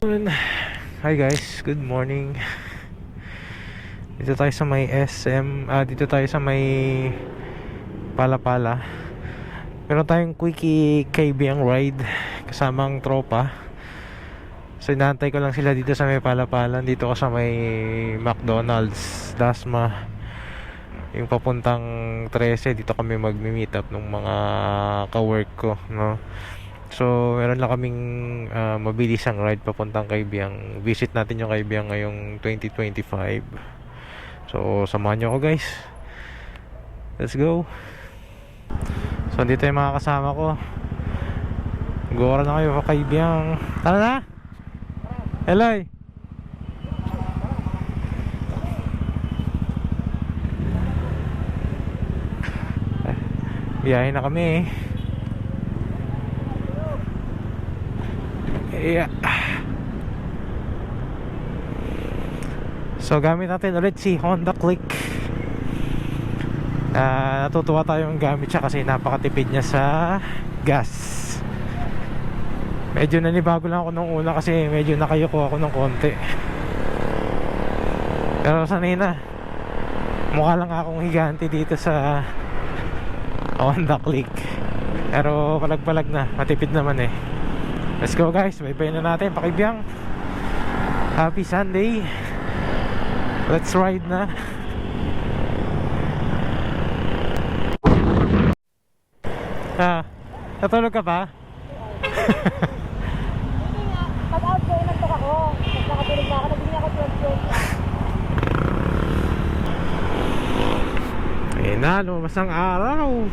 Hi guys, good morning. Dito tayo sa may SM, ah dito tayo sa may Palapala. Meron tayong quickie kaibiyang ride kasamang tropa. So inaantay ko lang sila dito sa may Palapala. Dito ko sa may McDonald's, Dasma. Yung papuntang 13, dito kami magmi-meet up ng mga ka-work ko, no. So, meron lang kaming ah, mabilisang ride papuntang Kaibiyang. Visit natin yung Kaibiyang ngayong 2025. So, samahan nyo ako guys. Let's go. So, dito yung mga kasama ko. Gora na kayo pa Kaibiyang. Tara na! Eloy! Biyahe na kami eh. Yeah. So gamit natin ulit si Honda Click. Ah, natutuwa tayong gamit siya kasi napakatipid niya sa gas. Medyo nanibago lang ako nung una kasi medyo nakayuko ako ng konti. Pero sanay na. Mukha lang akong higante dito sa Honda Click. Pero palag-palag na, matipid naman eh. Let's go guys, bye-bye na natin, pakibiyang Happy Sunday. Let's ride na. Ah, natulog ka pa? Hindi nga, pag-out ko, inantok ako. Nakatulog na ako, nabili ako 12 Ayun na, lumabas ang araw.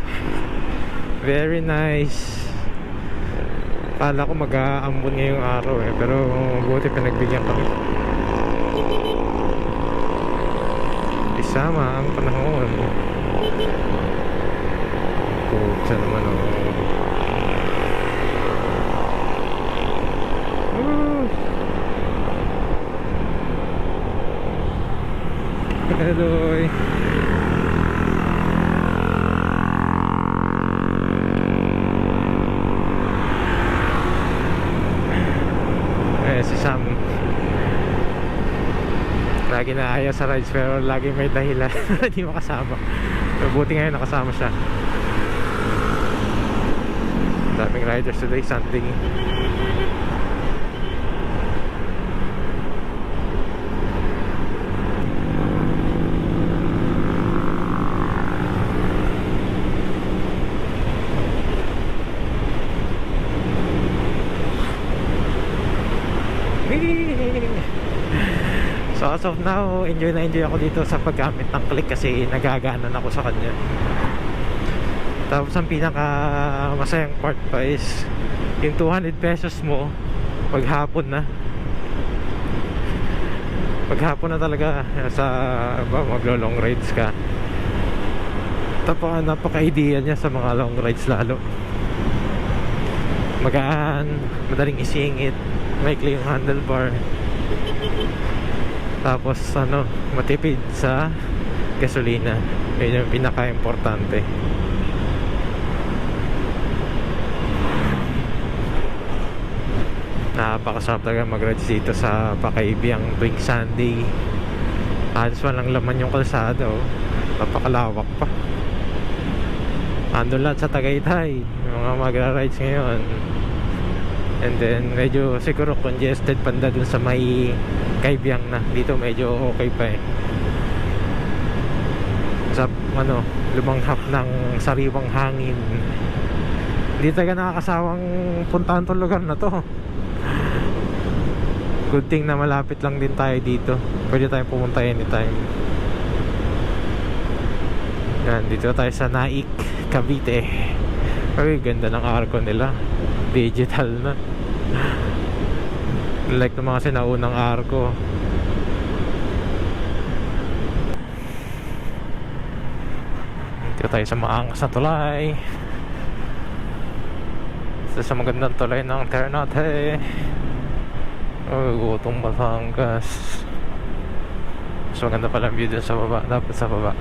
Very nice Kala ko mag-aambon ngayong araw eh Pero buti pinagbigyan kami. Isama ang panahon. Pucha naman oh! Hello Lagi na ayaw sa rides pero lagi may dahilan Hindi makasama. Pero buti ngayon nakasama siya. Daming riders today, Sunday So as of now, enjoy na enjoy ako dito sa paggamit ng click kasi nagaganan ako sa kanya. Tapos ang pinaka masayang part pa is yung 200 pesos mo paghapon na. Paghapon na talaga sa ba, maglo long rides ka. Tapos napaka-idea niya sa mga long rides lalo. Magaan, madaling isingit, maikli yung handlebar. Tapos ano, matipid sa gasolina. Yun yung pinaka-importante. Napakasarap talaga mag-rides dito sa Pakaibiyang tuwing Sunday. Halos walang laman yung kalsada oh. Napakalawak pa. Ando lahat sa Tagaytay. Mga magra-rides ngayon. And then medyo siguro congested panda dun sa may Kaibiyang na. Dito medyo okay pa eh. Sa ano, lumanghap ng sariwang hangin. Hindi talaga nakakasawang puntahan tong lugar na to. Good thing na malapit lang din tayo dito. Pwede tayong pumunta anytime. Yan, dito tayo sa Naik, Cavite. Ay, ganda ng arko nila. Digital na. Like ng mga sinaunang arko. Dito tayo sa maangas na tulay. Isa sa magandang tulay ng Ternate. Oh, gutong Batangas. Mas maganda pala view dun sa baba. Dapat sa baba.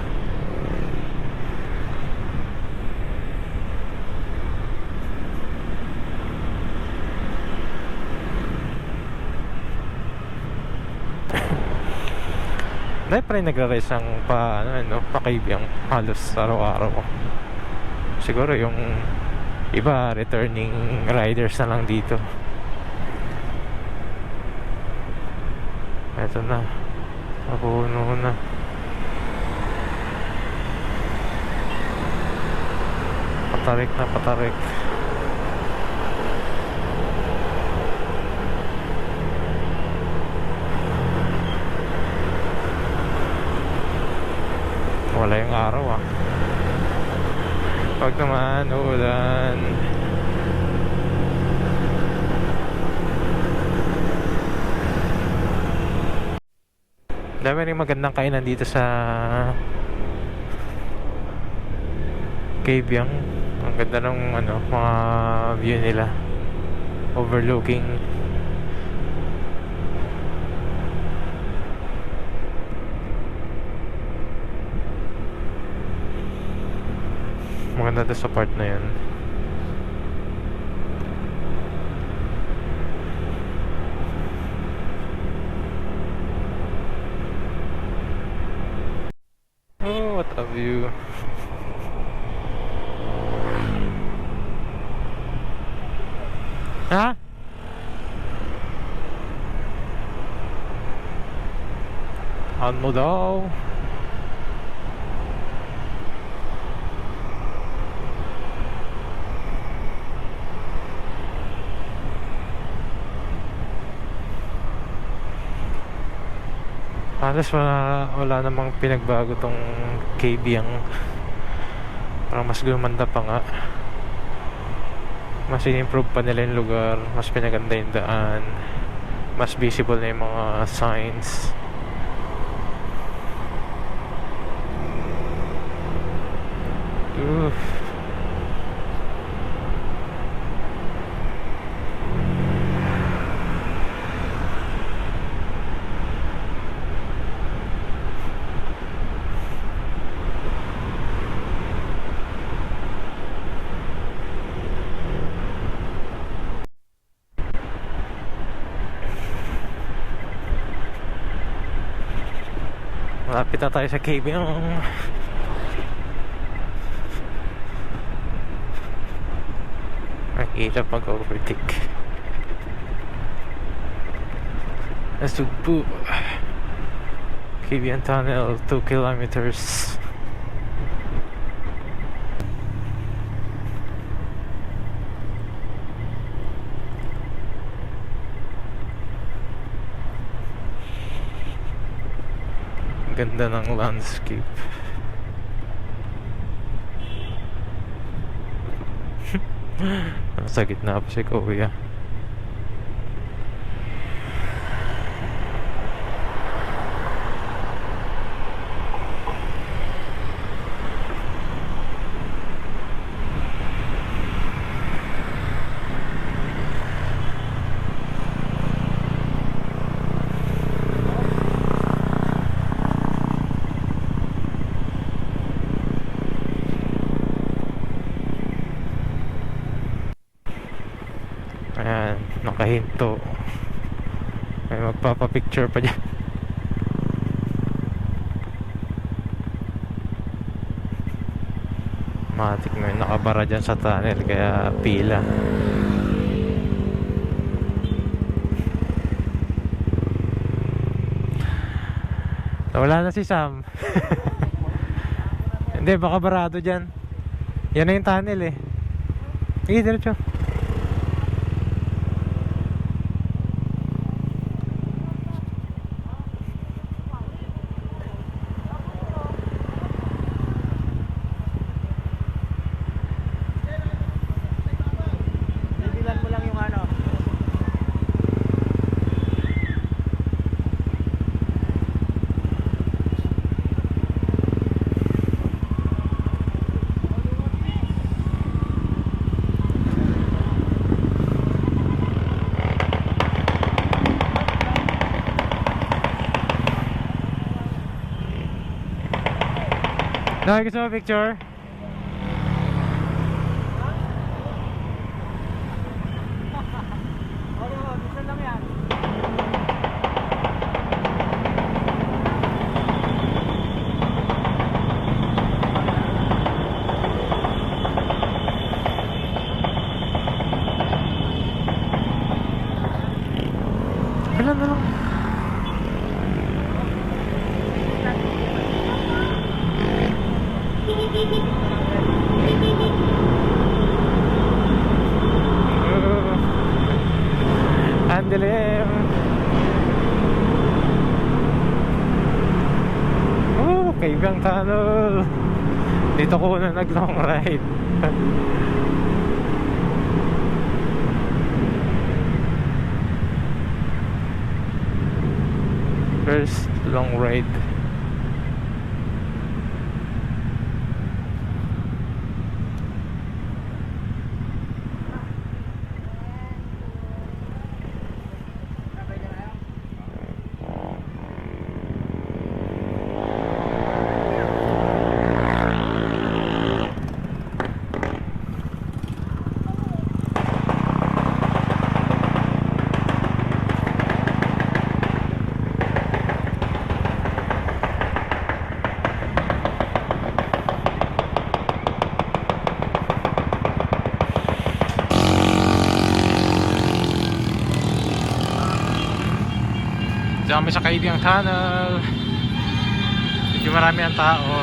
Dahil pa rin nagra-race ng pa, ano, ano, pa kaibiyang halos araw-araw. Siguro yung iba returning riders na lang dito. Eto na. Napuno na. Patarik na patarik. Wala yung araw ah. Pag naman uulan. Dami rin magandang kainan dito sa Kabyang. Ang ganda ng ano, mga view nila. Overlooking Maganda doon sa part na yun. Oh, what a view. Ha? On mo daw. Halos wala, wala namang pinagbago tong KB ang parang mas gumanda pa nga mas in-improve pa nila yung lugar mas pinaganda yung daan mas visible na yung mga signs Oof. Malapit na tayo sa KB ang Nakita pag-overtake Nasugbu Kibian Tunnel 2 kilometers Ganda ng landscape. Nasa gitna pa si Kuya Ayan, nakahinto. May magpapapicture pa dyan. Matik may nakabara dyan sa tunnel kaya pila. Wala na si Sam. Hindi, baka barado dyan. Yan na yung tunnel eh. Sige, diretso. Dahil gusto mo picture? Ano, bisan lang yan. Ilan na lang? Andilim. Oh, kaibigang tunnel. Dito ko na nag long ride. First long ride. Kami sa Kaibigang Tunnel. Medyo marami ang tao.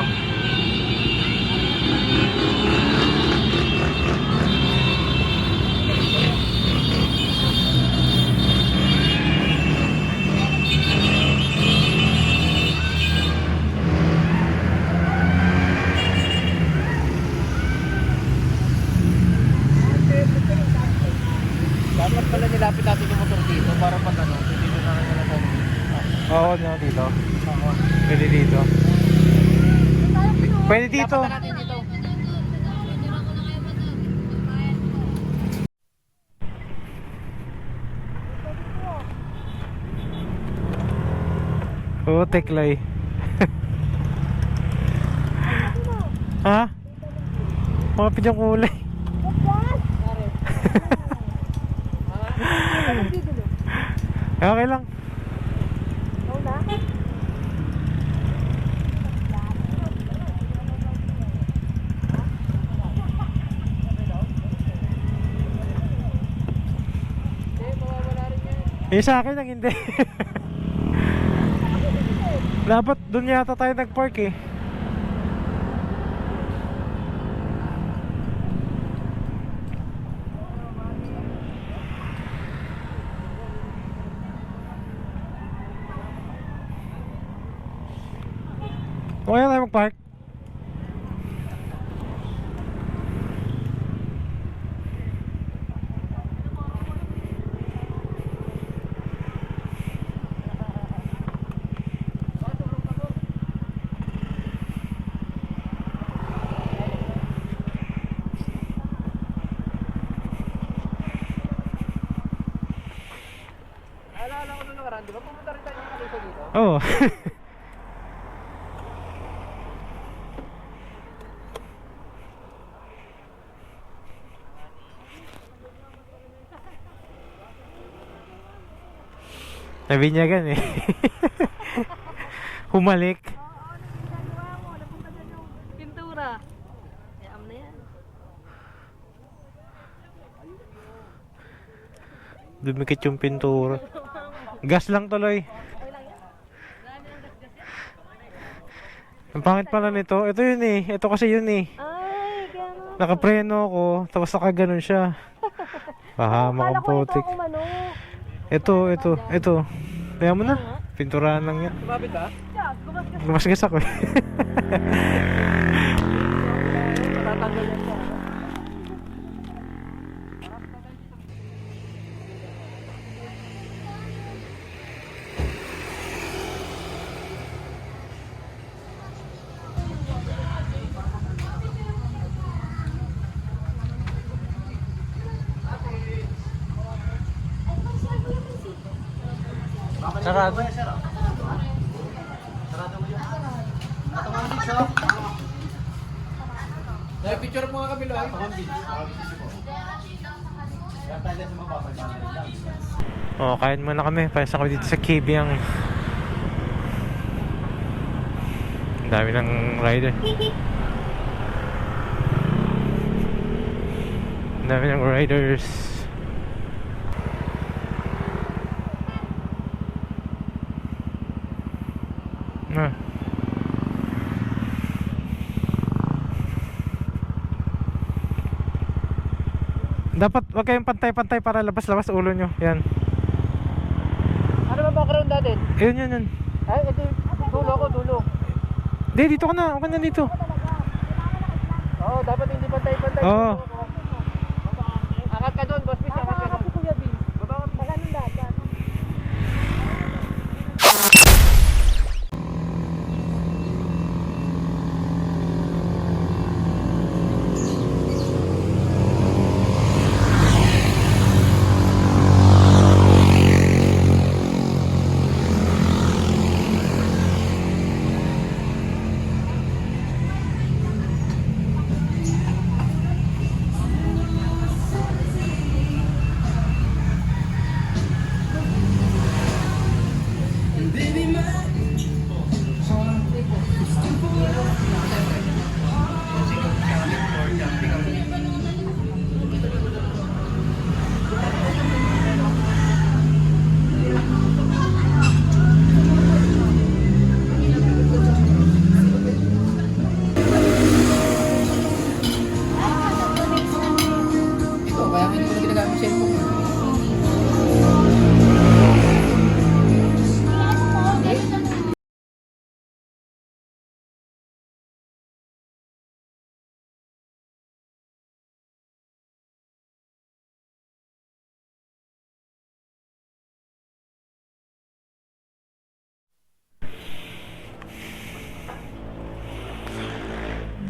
Dito. Oo, teklay. ha? Mapit yung kulay. okay lang. Eh sa akin ang hindi. Dapat doon yata tayo nag-park eh. Okay tayo mag-park. Nakaraan, di ba pumunta rin tayo ng kalisa dito? Oo. Nabinyagan eh. Humalik. Pintura. Ayam na yan. Dumikit yung pintura. Gas lang tuloy. Ang pangit pala nito. Ito yun eh. Ito kasi yun eh. Ay, nga. Nakapreno ako. Tapos nakaganon siya. Kong ko ito. Ito, ito, ito. Kaya mo na. Pinturahan lang yan. Sumabit ha? Gumasgas ako eh. Sarado. Dahil picture mo nga kabila ay. Oh, kain muna kami. Payas kami dito sa Kibyang. Ang dami ng rider. Ang dami ng riders. Ah. Dapat wag kayong pantay-pantay para labas-labas ulo nyo. Yan. Ano ba background natin? Ayun, yun, yun. Ay, ito yung dulo ko, dulo. Hindi, dito ka na. Huwag ka na dito. Oo, dapat hindi pantay-pantay. Oo. Angat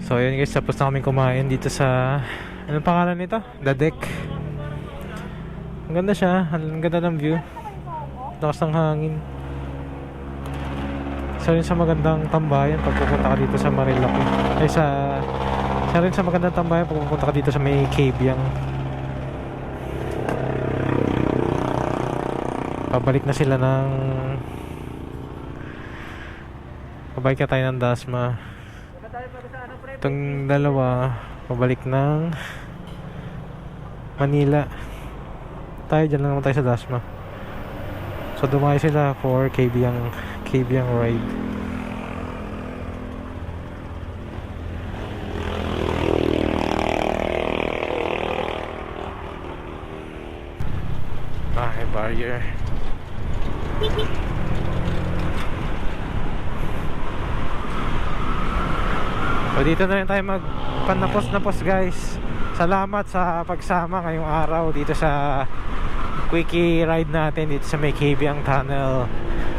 So ayun guys, tapos na kami kumain dito sa Anong pangalan nito? The Deck. Ang ganda siya, ang ganda ng view. Lakas ng hangin. Isa rin sa magandang tambayan pag pupunta ka dito sa Marilaki. Ay sa isa rin sa magandang tambayan pag pupunta ka dito sa may Cabiang. Pabalik na sila ng Pabalik na tayo ng Dasma. Itong dalawa, pabalik ng Manila. Tayo dyan lang naman tayo sa Dasma. So dumayo sila for KBang KBang ride. Ah, barrier. So dito na rin tayo magpanapos-napos guys. Salamat sa pagsama ngayong araw dito sa quickie ride natin dito sa may Kabyang Tunnel.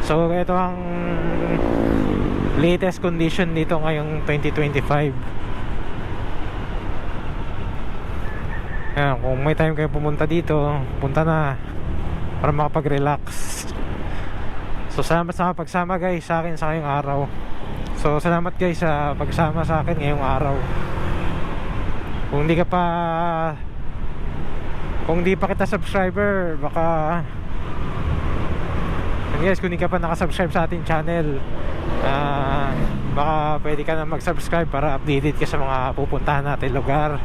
So ito ang latest condition dito ngayong 2025. Ayan, kung may time kayo pumunta dito, punta na para makapag-relax. So salamat sa pagsama guys sa akin sa ngayong araw. So salamat guys sa pagsama sa akin ngayong araw. Kung hindi ka pa kung hindi pa kita subscriber, baka And guys, kung hindi ka pa nakasubscribe sa ating channel, ah baka pwede ka na mag-subscribe para updated ka sa mga pupuntahan natin lugar.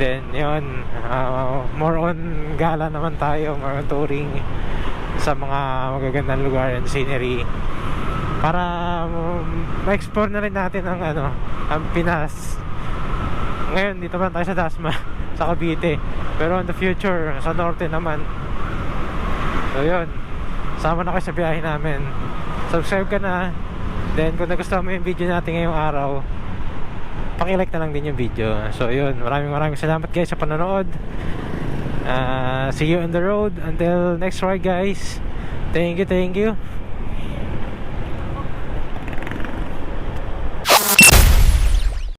Then, yun, ah, more on gala naman tayo, more on touring sa mga magagandang lugar and scenery para um, ma-explore na rin natin ang ano, ang Pinas. Ngayon dito pa tayo sa Dasma, sa Cavite. Pero in the future, sa norte naman. So yun, sama na kayo sa biyahe namin. Subscribe ka na. Then kung nagustuhan mo yung video natin ngayong araw, pakilike na lang din yung video. So yun, maraming maraming salamat guys sa panonood. Uh, see you on the road. Until next ride guys. Thank you, thank you.